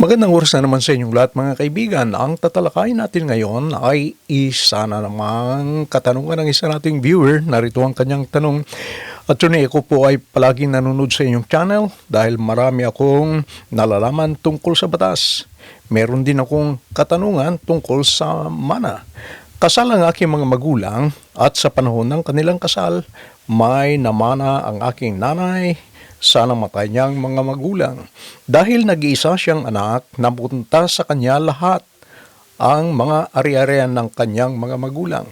Magandang oras na naman sa inyong lahat mga kaibigan. Ang tatalakayin natin ngayon ay isa na namang katanungan ng isa nating viewer. Narito ang kanyang tanong. Attorney, ako po ay palaging nanonood sa inyong channel dahil marami akong nalalaman tungkol sa batas. Meron din akong katanungan tungkol sa mana. Kasal ang aking mga magulang at sa panahon ng kanilang kasal, may namana ang aking nanay sa namatay niyang mga magulang. Dahil nag-iisa siyang anak, napunta sa kanya lahat ang mga ari-arian ng kanyang mga magulang.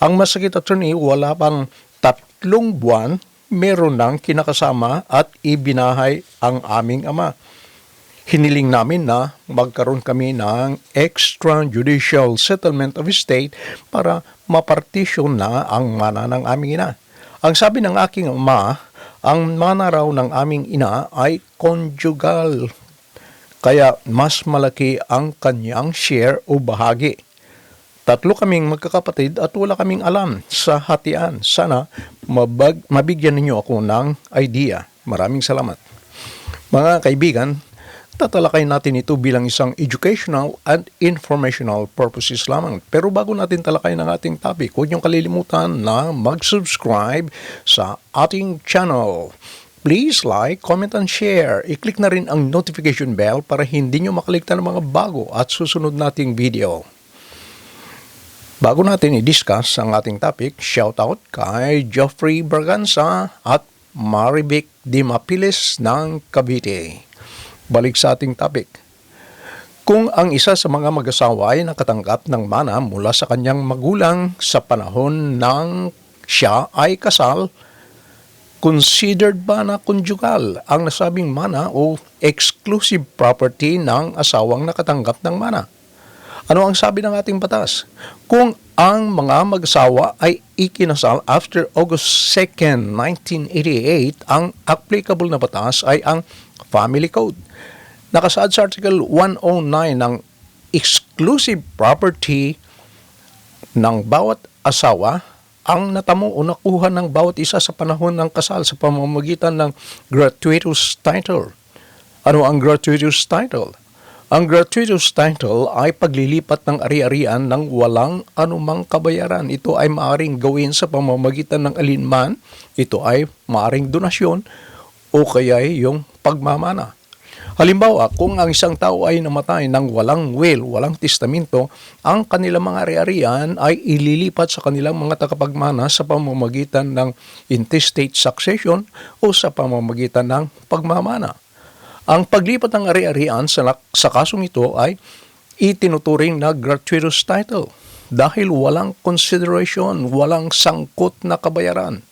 Ang masakit attorney, wala pang tatlong buwan, meron nang kinakasama at ibinahay ang aming ama. Hiniling namin na magkaroon kami ng extrajudicial settlement of estate para mapartisyon na ang mana ng aming ina. Ang sabi ng aking ama, ang mana raw ng aming ina ay conjugal. Kaya mas malaki ang kanyang share o bahagi. Tatlo kaming magkakapatid at wala kaming alam sa hatian. Sana mabag, mabigyan ninyo ako ng idea. Maraming salamat. Mga kaibigan, tatalakay natin ito bilang isang educational and informational purposes lamang. Pero bago natin talakay ng ating topic, huwag niyong kalilimutan na mag-subscribe sa ating channel. Please like, comment, and share. I-click na rin ang notification bell para hindi nyo makaligtan ng mga bago at susunod nating video. Bago natin i-discuss ang ating topic, shout out kay Geoffrey Braganza at Marivic Dimapilis ng Cavite. Balik sa ating topic. Kung ang isa sa mga mag-asawa ay nakatanggap ng mana mula sa kanyang magulang sa panahon ng siya ay kasal, considered ba na conjugal ang nasabing mana o exclusive property ng asawang nakatanggap ng mana? Ano ang sabi ng ating batas? Kung ang mga mag-asawa ay ikinasal after August 2, 1988, ang applicable na batas ay ang Family Code. Nakasaad sa Article 109 ng exclusive property ng bawat asawa ang natamo o nakuha ng bawat isa sa panahon ng kasal sa pamamagitan ng gratuitous title. Ano ang gratuitous title? Ang gratuitous title ay paglilipat ng ari-arian ng walang anumang kabayaran. Ito ay maaring gawin sa pamamagitan ng alinman. Ito ay maaring donasyon o kaya yung pagmamana. Halimbawa, kung ang isang tao ay namatay ng walang will, walang testamento, ang kanilang mga ari-arian ay ililipat sa kanilang mga tagapagmana sa pamamagitan ng intestate succession o sa pamamagitan ng pagmamana. Ang paglipat ng ari-arian sa, sa kasong ito ay itinuturing na gratuitous title dahil walang consideration, walang sangkot na kabayaran.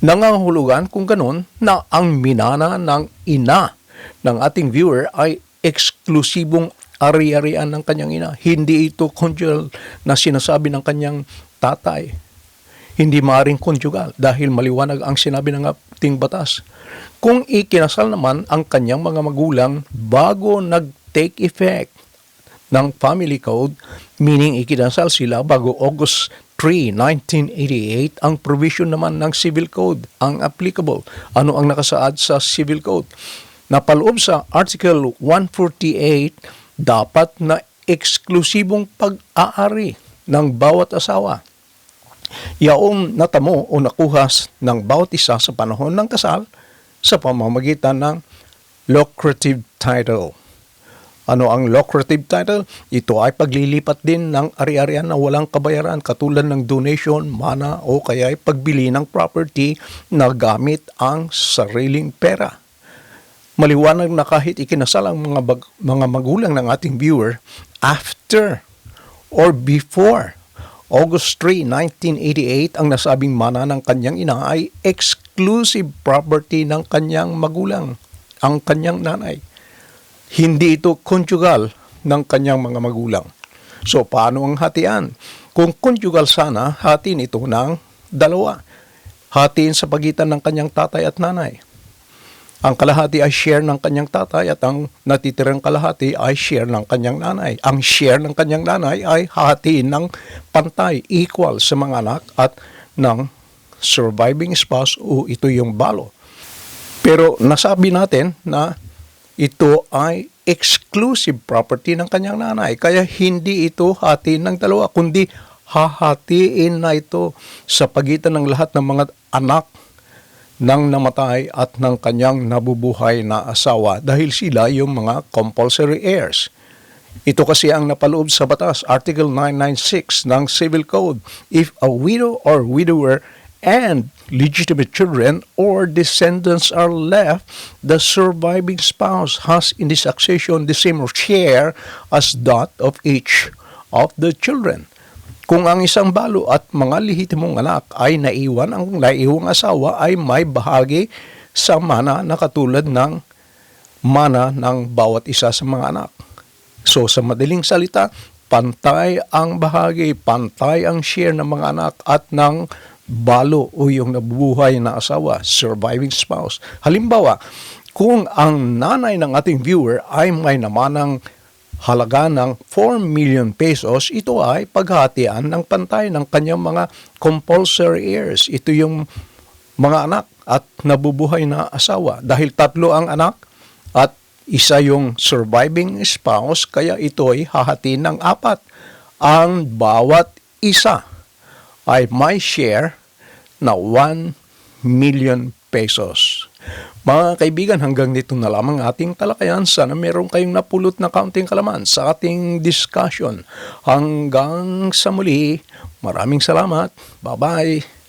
Nangangahulugan kung ganun na ang minana ng ina ng ating viewer ay eksklusibong ari-arian ng kanyang ina. Hindi ito conjugal na sinasabi ng kanyang tatay. Hindi maaaring conjugal dahil maliwanag ang sinabi ng ating batas. Kung ikinasal naman ang kanyang mga magulang bago nag-take effect ng family code, meaning ikinasal sila bago August 3, 1988, ang provision naman ng civil code ang applicable. Ano ang nakasaad sa civil code? Napaloob sa Article 148, dapat na eksklusibong pag-aari ng bawat asawa. Yaong natamo o nakuha ng bawat isa sa panahon ng kasal sa pamamagitan ng lucrative title. Ano ang lucrative title? Ito ay paglilipat din ng ari-arian na walang kabayaran katulad ng donation, mana o kaya ay pagbili ng property na gamit ang sariling pera. Maliwanag na kahit ikinasal ang mga, bag- mga magulang ng ating viewer after or before August 3, 1988, ang nasabing mana ng kanyang ina ay exclusive property ng kanyang magulang, ang kanyang nanay. Hindi ito conjugal ng kanyang mga magulang. So, paano ang hatian? Kung conjugal sana, hatiin ito ng dalawa. Hatiin sa pagitan ng kanyang tatay at nanay. Ang kalahati ay share ng kanyang tatay at ang natitirang kalahati ay share ng kanyang nanay. Ang share ng kanyang nanay ay hahatiin ng pantay, equal sa mga anak at ng surviving spouse o ito yung balo. Pero nasabi natin na ito ay exclusive property ng kanyang nanay. Kaya hindi ito hati ng dalawa, kundi hahatiin na ito sa pagitan ng lahat ng mga anak ng namatay at ng kanyang nabubuhay na asawa dahil sila yung mga compulsory heirs. Ito kasi ang napaloob sa batas, Article 996 ng Civil Code. If a widow or widower and legitimate children or descendants are left, the surviving spouse has in the succession the same share as that of each of the children. Kung ang isang balo at mga lehitimong anak ay naiwan, ang naiwang asawa ay may bahagi sa mana na katulad ng mana ng bawat isa sa mga anak. So sa madaling salita, pantay ang bahagi, pantay ang share ng mga anak at ng balo o yung nabubuhay na asawa, surviving spouse. Halimbawa, kung ang nanay ng ating viewer ay may namanang halaga ng 4 million pesos, ito ay paghatian ng pantay ng kanyang mga compulsory heirs. Ito yung mga anak at nabubuhay na asawa. Dahil tatlo ang anak at isa yung surviving spouse, kaya ito ay hahati ng apat. Ang bawat isa ay may share na 1 million pesos. Mga kaibigan, hanggang dito na lamang ating talakayan. Sana meron kayong napulot na kaunting kalaman sa ating discussion. Hanggang sa muli, maraming salamat. Bye-bye.